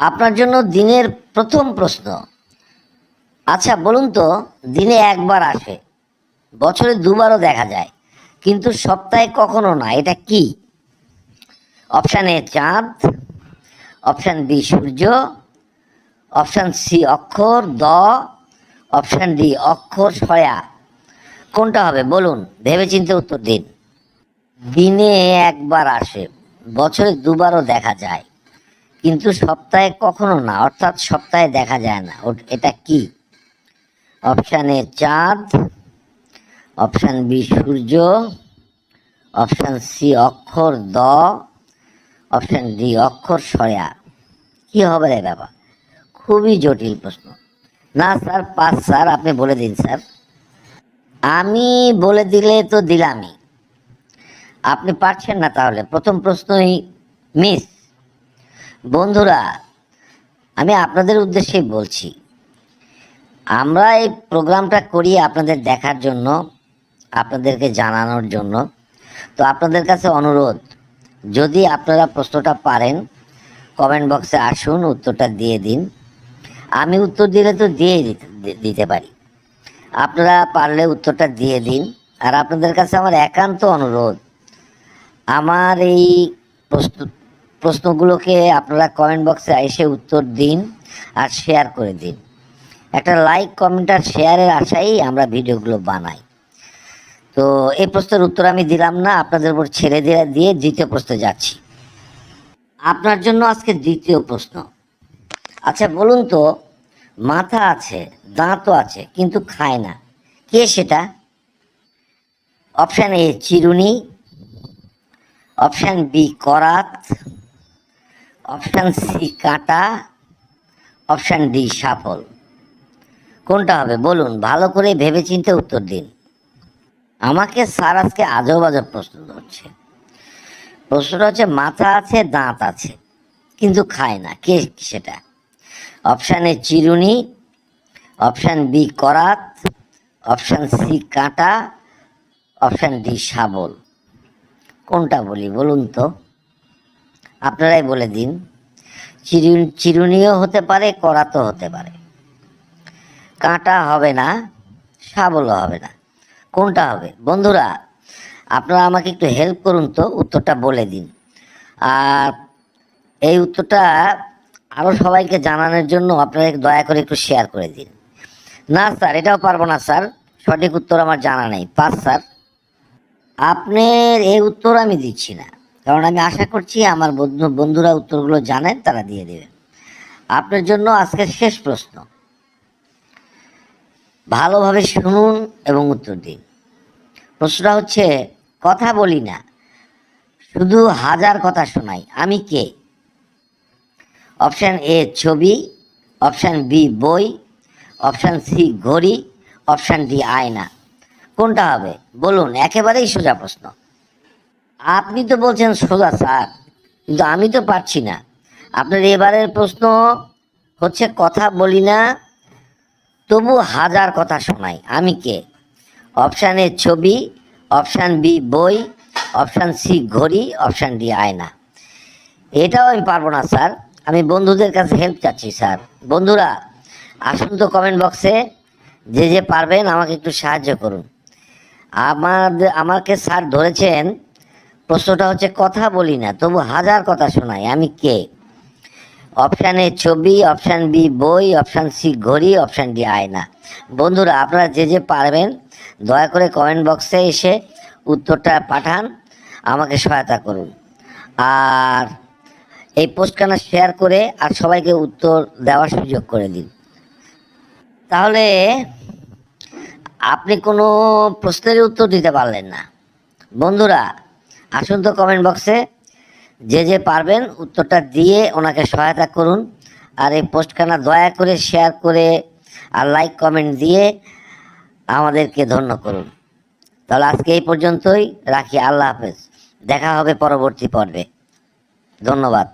আপনার জন্য দিনের প্রথম প্রশ্ন। আচ্ছা বলুন তো, দিনে একবার আসে, বছরে দুবারও দেখা যায়, কিন্তু সপ্তাহে কখনো না, এটা কি? অপশান এ চাঁদ, অপশান বি সূর্য, অপশান সি অক্ষর, দ, অপশান ডি অক্ষর ছয়া কোনটা হবে? বলুন, ভেবেচিন্তে উত্তর দিন। দিনে একবার আসে, বছরে দুবারও দেখা যায়। কিন্তু সপ্তাহে কখনো না, অর্থাৎ সপ্তাহে দেখা যায় না। এটা কি? অপশান এ চাঁদ। অপশান বি সূর্য। অপশান সি অক্ষর দ। অপশান ডি অক্ষর সয়া। কি হবে রে বাবা? খুবই জটিল প্রশ্ন। না স্যার পাঁচ স্যার, আপনি বলে দিন স্যার। আমি বলে দিলে তো দিলামই। আপনি পারছেন না তাহলে। প্রথম প্রশ্নই মিস। বন্ধুরা, আমি আপনাদের উদ্দেশ্যেই বলছি, আমরা এই প্রোগ্রামটা করি আপনাদের দেখার জন্য, আপনাদেরকে জানানোর জন্য। তো আপনাদের কাছে অনুরোধ, যদি আপনারা প্রশ্নটা পারেন, কমেন্ট বক্সে আসুন, উত্তরটা দিয়ে দিন। আমি উত্তর দিলে তো দিয়ে দিতে পারি। আপনারা পারলে উত্তরটা দিয়ে দিন। আর আপনাদের কাছে আমার একান্ত অনুরোধ, আমার এই প্রশ্ন প্রশ্নগুলোকে আপনারা কমেন্ট বক্সে এসে উত্তর দিন আর শেয়ার করে দিন। একটা লাইক কমেন্ট আর শেয়ারের আশাই আমরা ভিডিওগুলো বানাই। তো এই প্রশ্নের উত্তর আমি দিলাম না, আপনাদের উপর ছেড়ে দিয়ে দিয়ে দ্বিতীয় প্রশ্নে যাচ্ছি। আপনার জন্য আজকে দ্বিতীয় প্রশ্ন। আচ্ছা বলুন তো, মাথা আছে, দাঁতও আছে, কিন্তু খায় না। কে সেটা? অপশান এ চিরুনি। অপশান বি করাত। অপশান সি কাঁটা। অপশান ডি সাফল। কোনটা হবে? বলুন, ভালো করে ভেবেচিন্তে উত্তর দিন। আমাকে স্যার আজকে আজব আজব প্রশ্ন ধরছে। প্রশ্নটা হচ্ছে, মাথা আছে, দাঁত আছে, কিন্তু খায় না। কে সেটা? অপশান এ চিরুনি। অপশান বি করাত। অপশান সি কাঁটা। অপশান ডি শাবল। কোনটা বলি? বলুন তো। আপনারাই বলে দিন। চিরুন, চিরুনিও হতে পারে করাতও হতে পারে। কাঁটা হবে না সাবলও হবে না। কোনটা হবে? বন্ধুরা, আপনারা আমাকে একটু হেল্প করুন তো, উত্তরটা বলে দিন। আর এই উত্তরটা আরও সবাইকে জানানোর জন্য আপনারা দয়া করে একটু শেয়ার করে দিন। না স্যার, এটাও পারব না স্যার। সঠিক উত্তর আমার জানা নেই। পাঁচ স্যার। আপনার এই উত্তর আমি দিচ্ছি না। কারণ আমি আশা করছি আমার বন্ধু, বন্ধুরা উত্তরগুলো জানেন, তারা দিয়ে দেবেন আপনার জন্য আজকের শেষ প্রশ্ন। ভালোভাবে শুনুন এবং উত্তর দিন। প্রশ্নটা হচ্ছে, কথা বলি না, শুধু হাজার কথা শোনাই, আমি কে? অপশান এ ছবি, অপশান বি বই, অপশান সি ঘড়ি, অপশান ডি আয়না। কোনটা হবে? বলুন, একেবারেই সোজা প্রশ্ন। আপনি তো বলছেন সোজা, স্যার। কিন্তু আমি তো পারছি না। আপনার এবারের প্রশ্ন হচ্ছে, কথা বলি না, তবু হাজার কথা শোনাই। আমি কে? অপশান এ ছবি, অপশান বি বই, অপশান সি ঘড়ি, অপশান ডি আয়না। এটাও আমি পারব না, স্যার। আমি বন্ধুদের কাছে হেল্প চাচ্ছি, স্যার। বন্ধুরা, আসুন তো কমেন্ট বক্সে যে যে পারবেন আমাকে একটু সাহায্য করুন। আমাদের, আমাকে স্যার ধরেছেন প্রশ্নটা হচ্ছে, কথা বলি না, তবু হাজার কথা শোনাই, আমি কে? অপশান এ ছবি অপশান বি বই অপশান সি ঘড়ি অপশান ডি আয়না। বন্ধুরা, আপনারা যে যে পারবেন, দয়া করে কমেন্ট বক্সে এসে উত্তরটা পাঠান, আমাকে সহায়তা করুন। আর এই পোস্টখানা শেয়ার করে আর সবাইকে উত্তর দেওয়ার সুযোগ করে দিন। তাহলে, আপনি কোনো প্রশ্নের উত্তর দিতে পারলেন না। বন্ধুরা আসুন তো কমেন্ট বক্সে যে যে পারবেন উত্তরটা দিয়ে ওনাকে সহায়তা করুন। আর এই পোস্টখানা দয়া করে শেয়ার করে আর লাইক কমেন্ট দিয়ে আমাদেরকে ধন্য করুন। তাহলে আজকে এই পর্যন্তই। রাখি, আল্লাহ হাফেজ। দেখা হবে পরবর্তী পর্বে। ধন্যবাদ।